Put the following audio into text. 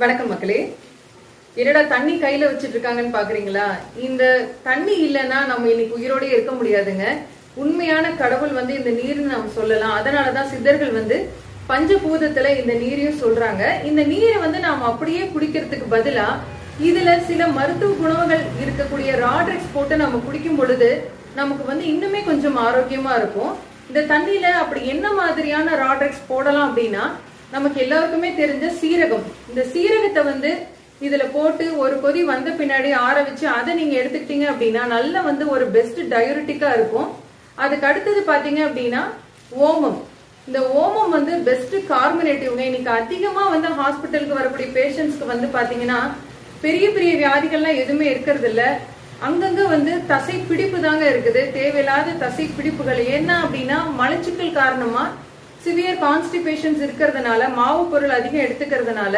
வணக்கம் மக்களே. என்னடா தண்ணி கையில வச்சிட்டு இருக்காங்கன்னு பாக்குறீங்களா? இந்த தண்ணி இல்லைன்னா நம்ம இன்னைக்கு உயிரோட இருக்க முடியாதுங்க. உண்மையான கடவுள் வந்து இந்த நீர்னு நம்ம சொல்லலாம். அதனாலதான் சித்தர்கள் வந்து பஞ்சபூதத்துல இந்த நீரையும் சொல்றாங்க. இந்த நீரை வந்து நாம அப்படியே குடிக்கிறதுக்கு பதிலா இதுல சில மருத்துவ குணங்கள் இருக்கக்கூடிய ராட்ரிக்ஸ் போட்டு நம்ம குடிக்கும் பொழுது நமக்கு வந்து இன்னுமே கொஞ்சம் ஆரோக்கியமா இருக்கும். இந்த தண்ணியில அப்படி என்ன மாதிரியான ராட்ரிக்ஸ் போடலாம் அப்படின்னா நமக்கு எல்லாருக்குமே தெரிஞ்ச சீரகம். இந்த சீரகத்தை வந்து இதுல போட்டு ஒரு கொதி வந்த பின்னாடி ஆற வச்சு அதை நீங்க எடுத்துக்கிட்டீங்க அப்படின்னா நல்ல வந்து ஒரு பெஸ்ட் டயோரிட்டிக்கா இருக்கும். அதுக்கு அடுத்தது பாத்தீங்க அப்படின்னா ஓமம். இந்த ஓமம் வந்து பெஸ்ட் கார்பனேட்டிவ்ங்க இன்னைக்கு அதிகமா வந்து ஹாஸ்பிட்டலுக்கு வரக்கூடிய பேஷண்ட்ஸ்க்கு வந்து பாத்தீங்கன்னா பெரிய பெரிய வியாதிகள்லாம் எதுவுமே இருக்கிறது இல்ல அங்கங்க வந்து தசை பிடிப்பு தாங்க இருக்குது. தேவையில்லாத தசை பிடிப்புகள் என்ன அப்படின்னா மலச்சிக்கல் காரணமா சிவியர் கான்ஸ்டிபேஷன்ஸ் இருக்கிறதுனால மாவு பொருள் அதிகம் எடுத்துக்கிறதுனால